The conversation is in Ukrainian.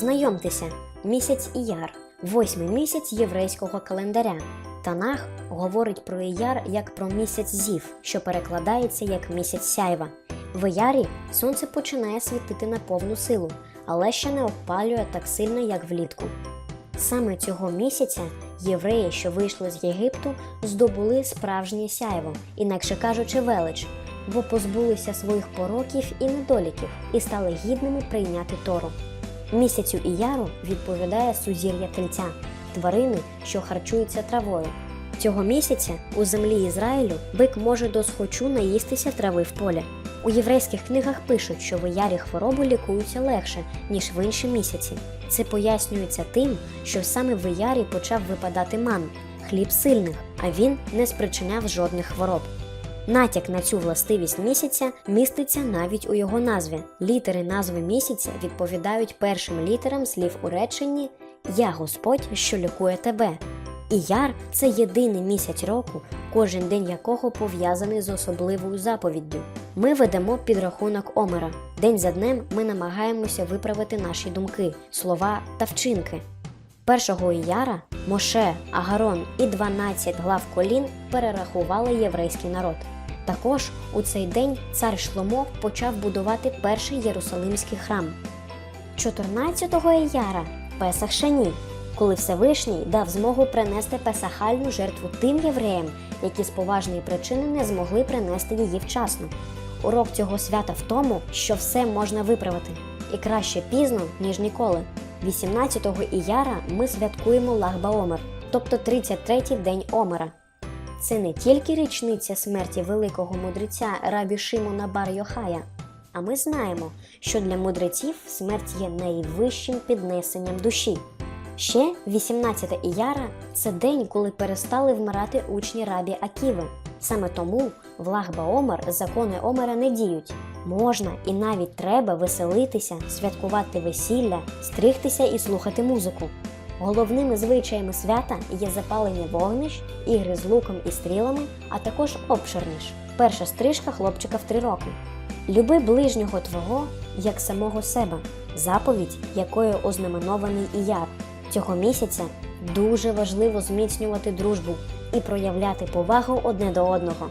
Знайомтеся, місяць Іяр, восьмий місяць єврейського календаря. Танах говорить про Іяр як про місяць Зів, що перекладається як місяць сяйва. В Іярі сонце починає світити на повну силу, але ще не опалює так сильно, як влітку. Саме цього місяця євреї, що вийшли з Єгипту, здобули справжнє сяйво, інакше кажучи, велич, бо позбулися своїх пороків і недоліків і стали гідними прийняти Тору. Місяцю Іяру відповідає сузір'я тельця, тварини, що харчуються травою. Цього місяця у землі Ізраїлю бик може досхочу наїстися трави в полі. У єврейських книгах пишуть, що в Іярі хвороби лікуються легше, ніж в інші місяці. Це пояснюється тим, що саме в Іярі почав випадати ман хліб сильних, а він не спричиняв жодних хвороб. Натяк на цю властивість місяця міститься навіть у його назві. Літери назви місяця відповідають першим літерам слів у реченні Я Господь, що лікує тебе. Іяр це єдиний місяць року, кожен день якого пов'язаний з особливою заповіддю. Ми ведемо підрахунок Омера. День за днем ми намагаємося виправити наші думки, слова та вчинки. Першого Іяра Моше, Агарон і 12 глав колін перерахували єврейський народ. Також у цей день цар Шломо почав будувати перший Єрусалимський храм. 14-го Іяра Песах Шані, коли Всевишній дав змогу принести песахальну жертву тим євреям, які з поважної причини не змогли принести її вчасно. Урок цього свята в тому, що все можна виправити, і краще пізно, ніж ніколи. 18-го Іяра ми святкуємо Лагба Омер, тобто 33-й день Омера. Це не тільки річниця смерті великого мудреця Рабі Шимона Бар Йохая, а ми знаємо, що для мудреців смерть є найвищим піднесенням душі. Ще 18 Іяра це день, коли перестали вмирати учні рабі Аківи. Саме тому в Лагба Омер закони Омера не діють. Можна і навіть треба веселитися, святкувати весілля, стригтися і слухати музику. Головними звичаями свята є запалення вогнищ, ігри з луком і стрілами, а також обширніш. Перша стрижка хлопчика в три роки. Люби ближнього твого як самого себе, заповідь, якою ознаменований Іяр. Цього місяця дуже важливо зміцнювати дружбу і проявляти повагу одне до одного.